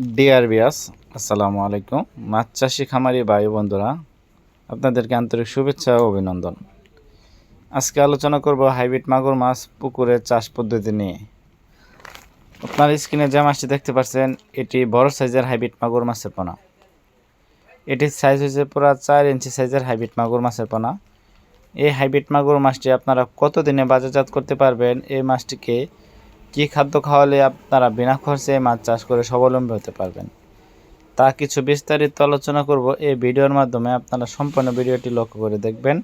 Deer বিয়াস আসসালামু আলাইকুম। মাছ চাষি খামারি ভাই বন্ধুরা, আপনাদেরকে আন্তরিক শুভেচ্ছা ও অভিনন্দন। আজকে আলোচনা করব হাইব্রিড মাগুর মাছ পুকুরে চাষ পদ্ধতি নিয়ে। আপনার স্ক্রিনে যে মাছটি দেখতে পাচ্ছেন, এটি বড় সাইজের হাইব্রিড মাগুর মাছের পোনা। এটির সাইজ হয়েছে পুরা চার ইঞ্চি সাইজের হাইব্রিড মাগুর মাছের পোনা। এই হাইব্রিড মাগুর মাছটি আপনারা কতদিনে বাজারজাত করতে পারবেন? এই মাছটিকে কী খাদ্য খাওয়ালে আপনারা বিনা খরচে মাছ চাষ করে স্বাবলম্বী হতে পারবেন? তা কিছু বিস্তারিত আলোচনা করব। এই ভিডিওর মাধ্যমে আপনারা সম্পূর্ণ ভিডিওটি লক্ষ্য করে দেখবেন।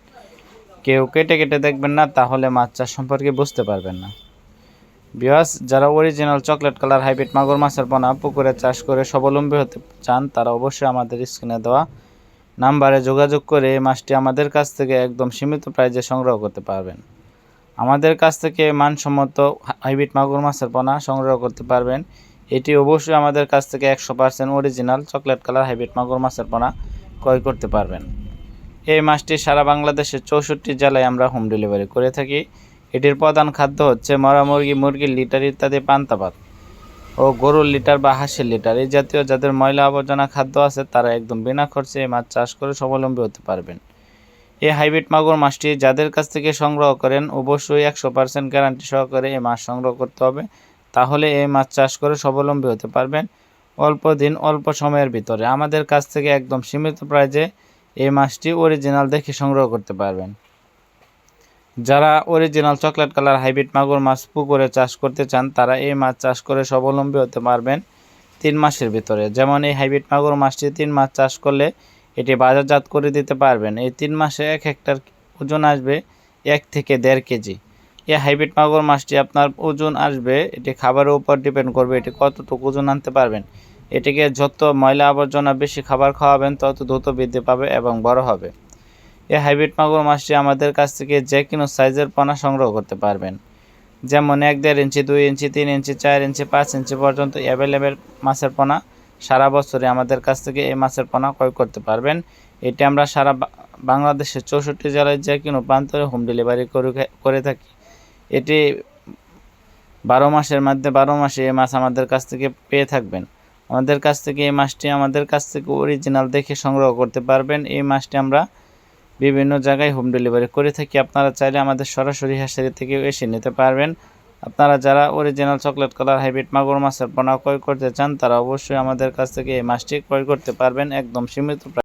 কেউ কেটে কেটে দেখবেন না, তাহলে মাছ চাষ সম্পর্কে বুঝতে পারবেন না। বিয়াস যারা অরিজিনাল চকলেট কালার হাইব্রিড মাগুর মাছের পোনা পুকুরে চাষ করে স্বাবলম্বী হতে চান, তারা অবশ্যই আমাদের স্ক্রিনে দেওয়া নাম্বারে যোগাযোগ করে এই মাছটি আমাদের কাছ থেকে একদম সীমিত প্রাইজে সংগ্রহ করতে পারবেন। আমাদের কাছ থেকে মানসম্মত হাইব্রিড মাগুর মাছের পোনা সংগ্রহ করতে পারবেন। এটি অবশ্যই আমাদের কাছ থেকে একশো percent original chocolate colour hybrid মাগুর মাছের পোনা ক্রয় করতে পারবেন। এই মাছটি সারা বাংলাদেশের চৌষট্টি জেলায় আমরা হোম ডেলিভারি করে থাকি। এটির প্রধান খাদ্য হচ্ছে মরা মুরগি, মুরগির লিটার ইত্যাদি পান্তাপাত ও গরুর লিটার বা হাঁসের লিটার। এই জাতীয় যাদের ময়লা আবর্জনা খাদ্য আছে, তারা একদম বিনা খরচে এই মাছ চাষ করে স্বাবলম্বী হতে পারবেন। এই হাইব্রিড মাগুর মাছটি যাদের কাছ থেকে সংগ্রহ করেন অবশ্যই একশো পার্সেন্ট গ্যারান্টি সহকারে এই মাছ সংগ্রহ করতে হবে। তাহলে এই মাছ চাষ করে স্বাবলম্বী হতে পারবেন অল্প দিন, অল্প সময়ের ভিতরে। আমাদের কাছ থেকে একদম সীমিত প্রাইজে এই মাছটি অরিজিনাল দেখে সংগ্রহ করতে পারবেন। যারা অরিজিনাল চকলেট কালার হাইব্রিড মাগুর মাছ পুকুরে চাষ করতে চান, তারা এই মাছ চাষ করে স্বাবলম্বী হতে পারবেন তিন মাসের ভিতরে। যেমন এই হাইব্রিড মাগুর মাছটি তিন মাস চাষ করলে এটি বাজারজাত করে দিতে পারবেন। এই তিন মাসে এক হেক্টর ওজন আসবে এক থেকে দেড় কেজি। এই হাইব্রিড মাগুর মাছটি আপনার ওজন আসবে, এটি খাবারের উপর ডিপেন্ড করবে এটি কতটুকু ওজন আনতে পারবেন। এটিকে যত ময়লা আবর্জনা বেশি খাবার খাওয়াবেন, তত দ্রুত বৃদ্ধি পাবে এবং বড় হবে। এই হাইব্রিড মাগুর মাছটি আমাদের কাছ থেকে যে কোনো সাইজের পোনা সংগ্রহ করতে পারবেন। যেমন এক দেড় ইঞ্চি, দুই ইঞ্চি, তিন ইঞ্চি, চার ইঞ্চি, পাঁচ ইঞ্চি পর্যন্ত অ্যাভেলেবেল মাছের পোনা। সারা বছরে আমাদের কাছ থেকে এই মাছের পোনা ক্রয় করতে পারবেন। এটি আমরা সারা বাংলাদেশের চৌষট্টি জেলায় যে কোনো প্রান্তরে হোম ডেলিভারি করে থাকি। এটি বারো মাসের মধ্যে বারো মাসে এই মাছ আমাদের কাছ থেকে পেয়ে থাকবেন। আমাদের কাছ থেকে এই মাছটি আমাদের কাছ থেকে অরিজিনাল দেখে সংগ্রহ করতে পারবেন। এই মাছটি আমরা বিভিন্ন জায়গায় হোম ডেলিভারি করে থাকি। আপনারা চাইলে আমাদের সরাসরি হ্যাসারি থেকে এসে নিতে পারবেন। আপনারা যারা অরিজিনাল চকলেট কালার হাইব্রিড মাগুর মাছের পোনা ক্রয় করতে চান, তারা অবশ্যই আমাদের কাছ থেকে এই মাছটি ক্রয় করতে পারবেন একদম সীমিত